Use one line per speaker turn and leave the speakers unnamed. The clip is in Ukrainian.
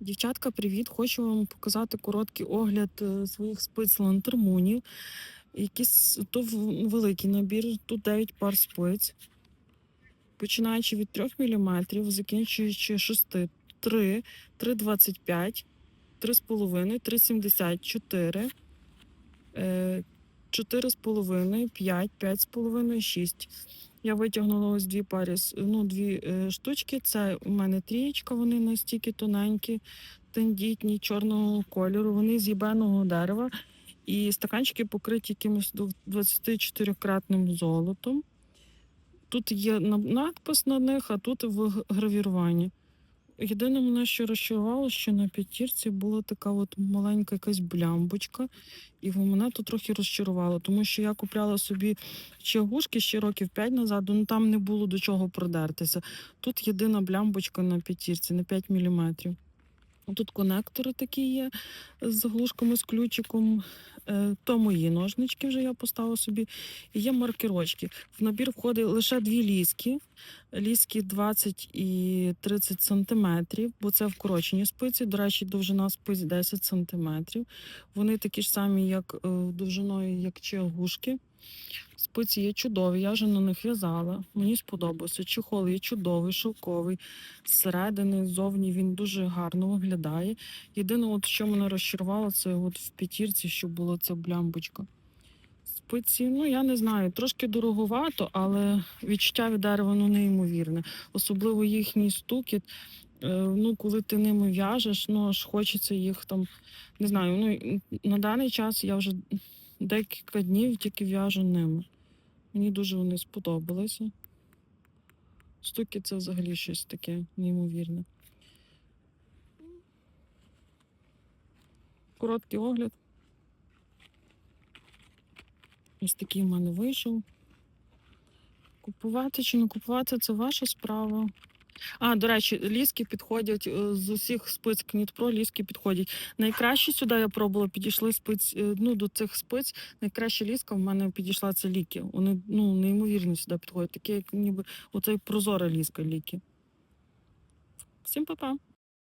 Дівчатка, привіт! Хочу вам показати короткий огляд е, своїх спиць лантермунів. Якийсь то великий набір, тут 9 пар спиць. Починаючи від 3 мм, закінчуючи 6, 3, 3,25, 3,5, 3,74, е, 4,5, 5, 5,5, 6. Я витягнула ось дві пари, ну, дві е, штучки. Це у мене трієчка, вони настільки тоненькі, тендітні, чорного кольору. Вони з їбеного дерева. І стаканчики покриті якимось 24-кратним золотом. Тут є надпис на них, а тут в гравіруванні. Єдине мене, що розчарувало, що на п'ятірці була така от маленька якась блямбочка, і мене тут трохи розчарувало, тому що я купляла собі чагушки ще років 5 назад, ну там не було до чого продертися. Тут єдина блямбочка на п'ятірці на 5 мм. Тут конектори такі є з заглушками з ключиком. Е, То мої ножнички вже я поставила собі. І є маркерочки. В набір входить лише дві ліски. Ліски 20 і 30 сантиметрів, бо це вкорочені спиці. До речі, довжина спиць 10 сантиметрів. Вони такі ж самі, як е, довжиною, як чагушки. Спиці є чудові, я вже на них в'язала. Мені сподобався. Чехол є чудовий, шовковий. Зсередини, ззовні він дуже гарно виглядає. Єдине, от, що мене розчарувало, це от в п'ятірці, що була ця блямбочка. Спиці, ну я не знаю, трошки дороговато, але відчуття від дерева ну, неймовірне. Особливо їхній стукіт. Е, ну, коли ти ними в'яжеш, ну аж хочеться їх там, не знаю. Ну на даний час я вже декілька днів тільки в'яжу ними. Мені дуже вони сподобалися. Стуки це взагалі щось таке неймовірне. Короткий огляд. Ось такий в мене вийшов. Купувати чи не купувати це ваша справа. А, до речі, ліски підходять е, з усіх спиць Кнітпро, ліски підходять. Найкраще сюди я пробувала, підійшли спиць, е, ну, до цих спиць. Найкраща ліска в мене підійшла це ліки. Вони ну, неймовірно сюди підходять. Такі, як ніби оцей прозора ліска ліки. Всім па-па!